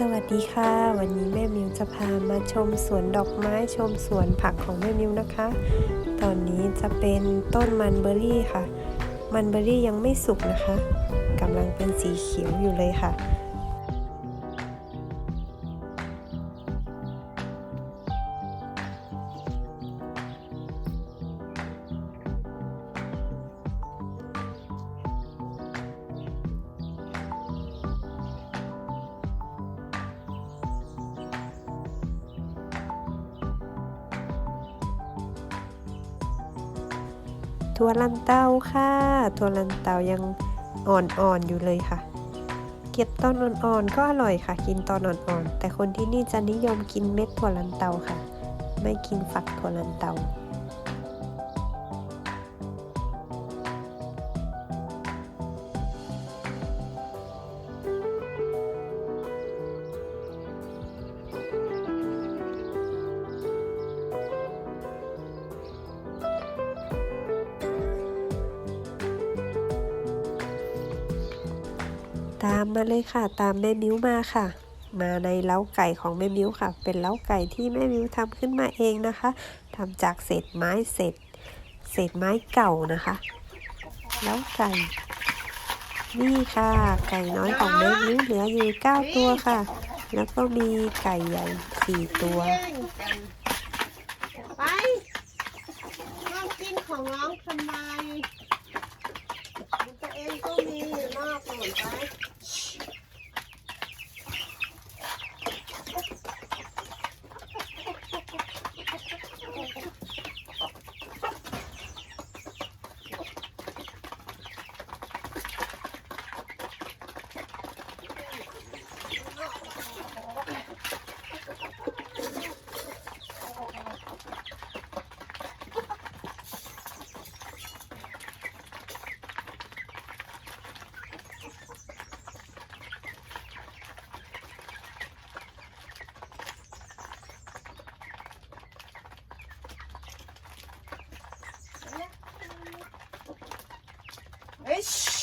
สวัสดีค่ะ วันนี้แม่มิวจะพามาชมสวนดอกไม้ชมสวนผักของแม่มิวนะคะ ตอนนี้จะเป็นต้นมันเบอรี่ค่ะ มันเบอรี่ยังไม่สุกนะคะกำลังเป็นสีเขียวอยู่เลยค่ะ ถั่วลันเตาค่ะถั่วลันเตายังอ่อนๆอยู่เลยค่ะ เก็บตอนอ่อนๆก็อร่อยค่ะ กินตอนอ่อนๆแต่คนที่นี่จะนิยมกินเม็ดถั่วลันเตาค่ะ ไม่กินฝักถั่วลันเตา ตามมาเลยค่ะ ตามแม่มิ้วมาค่ะ มาในเล้าไก่ของแม่มิ้วค่ะ เป็นเล้าไก่ที่แม่มิ้วทำขึ้นมาเองนะคะทำจากเศษไม้เศษเศษไม้เก่านะคะ เล้าไก่ นี่ค่ะ ไก่น้อยของแม่มิ้วเหลืออยู่9ตัวค่ะ แล้วก็มีไก่ใหญ่4ตัวแย่งกันไปน้องกินของน้องทำไมตัวเองก็มีอยู่นอกหนุนไป Peace.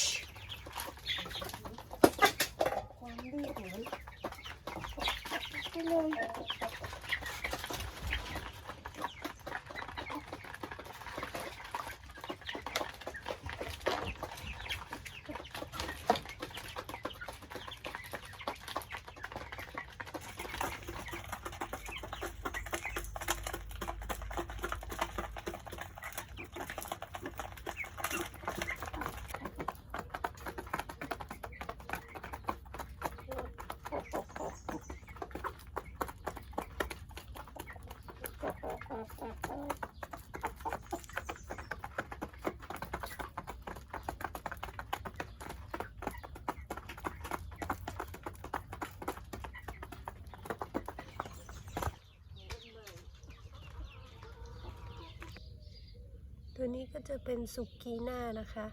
ตัวนี้ก็จะเป็นสุกีน่านะคะ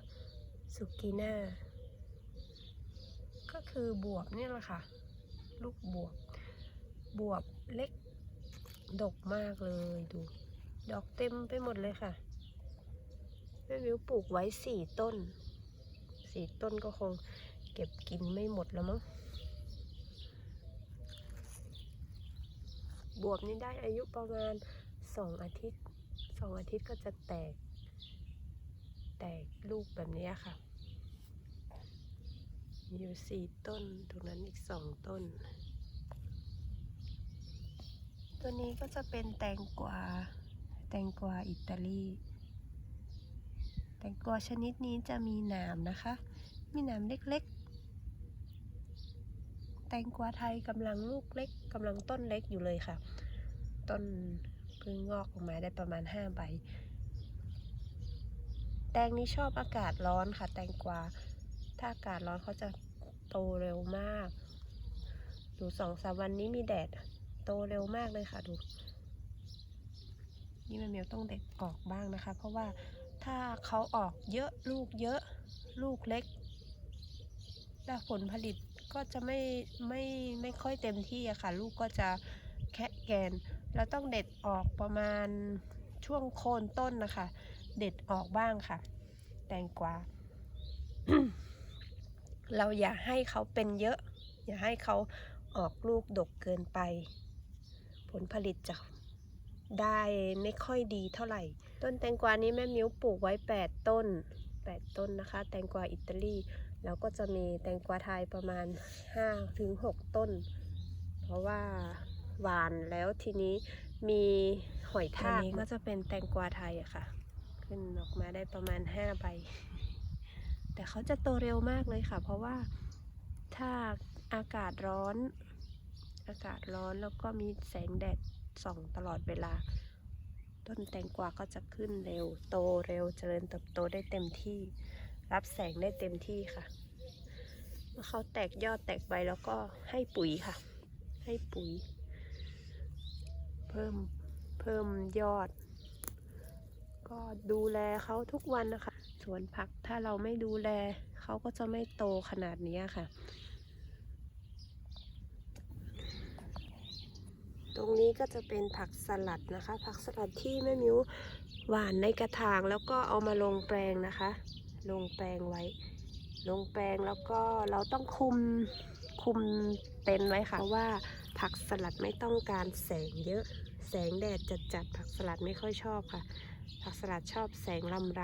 สุกีน่าก็คือบวบเนี่ยแหละค่ะ ลูกบวบ บวบเล็ก ดกมากเลยดู ดอกเต็มไปหมดเลยค่ะแม่วิวปลูกไว้สี่ต้น สี่ต้นก็คงเก็บกินไม่หมดแล้วมั้ง บวบนี่ได้อายุประมาณสองอาทิตย์สองอาทิตย์ก็จะแตก แตกลูกแบบนี้ค่ะ มีอยู่สี่ต้น ตรงนั้นอีกสองต้น ตัวนี้ก็จะเป็นแตงกวา แตงกวาอิตาลี แตงกวาชนิดนี้จะมีหนามนะคะ มีหนามเล็กๆ แตงกวาไทยกำลังลูกเล็กกำลังต้นเล็กอยู่เลยค่ะ ต้นเพิ่งงอกออกมาได้ประมาณห้าใบ แตงนี้ชอบอากาศร้อนค่ะ แตงกวา ถ้าอากาศร้อนเขาจะโตเร็วมาก ดูสองสามวันนี้มีแดด โตเร็วมากเลยค่ะดู นี่แม่เมียวต้องเด็ดออกบ้างนะคะ เพราะว่าถ้าเขาออกเยอะลูกเยอะลูกเล็กแต่ผลผลิตก็จะไม่ไม่ไม่ค่อยเต็มที่อะค่ะ ลูกก็จะแคะแกน เราต้องเด็ดออกประมาณช่วงโคนต้นนะคะ เด็ดออกบ้างค่ะ แตงกวา เราอย่าให้เขาเป็นเยอะ อย่าให้เขาออกลูกดกเกินไป ผลผลิตจะได้ไม่ค่อยดีเท่าไหร่ ต้นแตงกวานี้แม่มิ้วปลูกไว้ 8 ต้น 8 ต้นนะคะ แตงกวาอิตาลีแล้วก็จะมีแตงกวาไทยประมาณ 5-6 ต้น เพราะว่าหวานแล้วทีนี้มีหอยทากนี้ก็จะเป็นแตงกวาไทยอะค่ะ ได้ประมาณ 5 ใบ แต่เขาจะโตเร็วมากเลยค่ะ เพราะว่าถ้าอากาศร้อน อากาศร้อนแล้วก็มีแสงแดดส่องตลอดเวลา ต้นแตงกวาก็จะขึ้นเร็ว โตเร็วเจริญเติบโตได้เต็มที่ รับแสงได้เต็มที่ค่ะเมื่อเขาแตกยอดแตกใบแล้วก็ให้ปุ๋ยค่ะ ให้ปุ๋ย เพิ่มเพิ่มยอด ก็ดูแลเขาทุกวันนะคะ สวนผักถ้าเราไม่ดูแลเขาก็จะไม่โตขนาดนี้ค่ะ ตรงนี้ก็จะเป็นผักสลัดนะคะ ผักสลัดที่แม่มิ้วหวานในกระถางแล้วก็เอามาลงแปลงนะคะ ลงแปลงไว้ ลงแปลงแล้วก็เราต้องคุมคุมเต็นไว้ค่ะเพราะว่าผักสลัดไม่ต้องการแสงเยอะ แสงแดดจัดๆผักสลัดไม่ค่อยชอบค่ะ ผักสลัดชอบแสงลำไร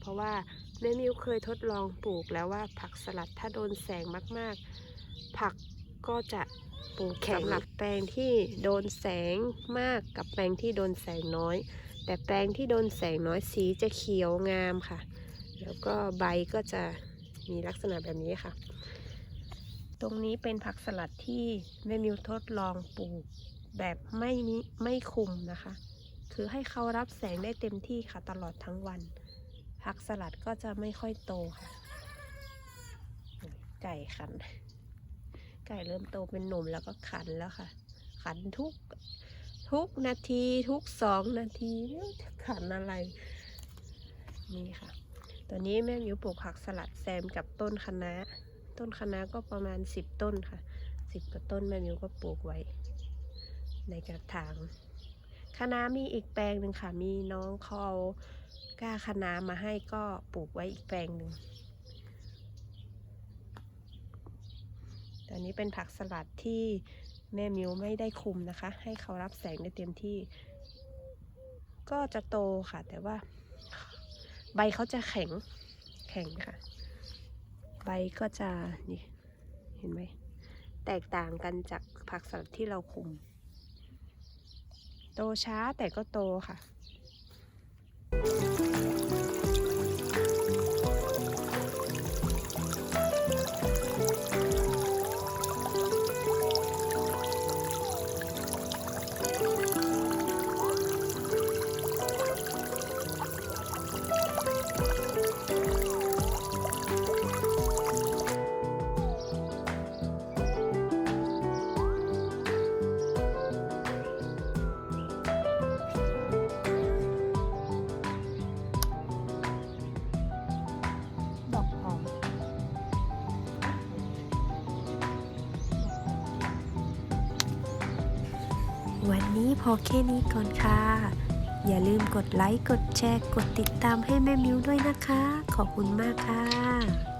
เพราะว่าแม่มิวเคยทดลองปลูกแล้วว่าผักสลัดถ้าโดนแสงมากๆ ผักก็จะปลูกแข็งสำหรับแปลงที่โดนแสงมากกับแปลงที่โดนแสงน้อย แต่แปลงที่โดนแสงน้อยสีจะเขียวงามค่ะ แล้วก็ใบก็จะมีลักษณะแบบนี้ค่ะ ตรงนี้เป็นผักสลัดที่แม่มิวทดลองปลูกแบบไม่มไม่คุมนะคะ คือให้เขารับแสงได้เต็มที่ค่ะตลอดทั้งวัน ผักสลัดก็จะไม่ค่อยโตค่ะ ไก่ขัน ไก่เริ่มโตเป็นหนุ่มแล้วก็ขันแล้วค่ะ ขันทุกทุกนาทีทุกสองนาทีขันอะไร นี่ค่ะตัวนี้แม่มิวปลูกผักสลัดแซมกับต้นคะน้าต้นคะน้าก็ประมาณสิบต้นค่ะสิบกว่าต้นแม่มิวก็ปลูกไว้ ในกระถาง คะน้ามีอีกแปลงหนึ่งค่ะ มีน้องเขาเอาก้าคะน้ามาให้ก็ปลูกไว้อีกแปลงหนึ่งตอนนี้เป็นผักสลัดที่แม่มิวไม่ได้คุมนะคะ ให้เขารับแสงได้เต็มที่ ก็จะโตค่ะ แต่ว่า ใบเขาจะแข็งแข็งค่ะ ใบก็จะนี่เห็นไหมแตกต่างกันจากผักสลัดที่เราคุม โตช้าแต่ก็โตค่ะ วันนี้พอแค่นี้ก่อนค่ะ อย่าลืมกดไลค์ กดแชร์ กดติดตามให้แม่มิวด้วยนะคะ ขอบคุณมากค่ะ